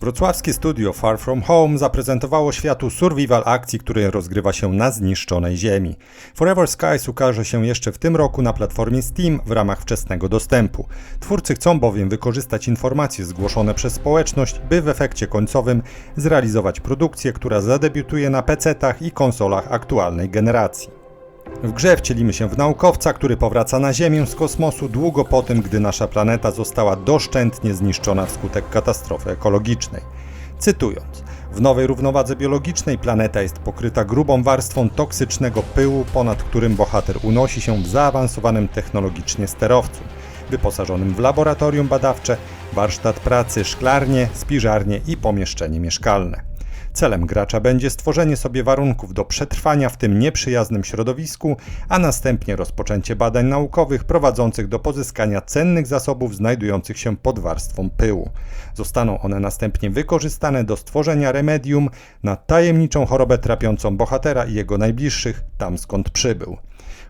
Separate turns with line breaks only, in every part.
Wrocławskie studio Far From Home zaprezentowało światu survival akcji, który rozgrywa się na zniszczonej ziemi. Forever Skies ukaże się jeszcze w tym roku na platformie Steam w ramach wczesnego dostępu. Twórcy chcą bowiem wykorzystać informacje zgłoszone przez społeczność, by w efekcie końcowym zrealizować produkcję, która zadebiutuje na PC-tach i konsolach aktualnej generacji. W grze wcielimy się w naukowca, który powraca na Ziemię z kosmosu długo po tym, gdy nasza planeta została doszczętnie zniszczona wskutek katastrofy ekologicznej. Cytując: W nowej równowadze biologicznej planeta jest pokryta grubą warstwą toksycznego pyłu, ponad którym bohater unosi się w zaawansowanym technologicznie sterowcu, wyposażonym w laboratorium badawcze, warsztat pracy, szklarnię, spiżarnię i pomieszczenie mieszkalne. Celem gracza będzie stworzenie sobie warunków do przetrwania w tym nieprzyjaznym środowisku, a następnie rozpoczęcie badań naukowych prowadzących do pozyskania cennych zasobów znajdujących się pod warstwą pyłu. Zostaną one następnie wykorzystane do stworzenia remedium na tajemniczą chorobę trapiącą bohatera i jego najbliższych tam skąd przybył.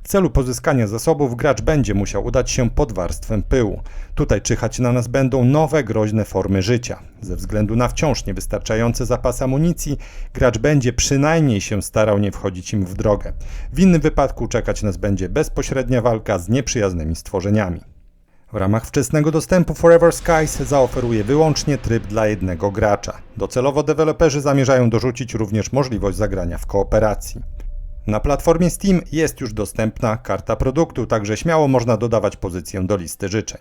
W celu pozyskania zasobów gracz będzie musiał udać się pod warstwę pyłu. Tutaj czyhać na nas będą nowe, groźne formy życia. Ze względu na wciąż niewystarczający zapas amunicji, gracz będzie przynajmniej się starał nie wchodzić im w drogę. W innym wypadku czekać nas będzie bezpośrednia walka z nieprzyjaznymi stworzeniami. W ramach wczesnego dostępu Forever Skies zaoferuje wyłącznie tryb dla jednego gracza. Docelowo deweloperzy zamierzają dorzucić również możliwość zagrania w kooperacji. Na platformie Steam jest już dostępna karta produktu, także śmiało można dodawać pozycję do listy życzeń.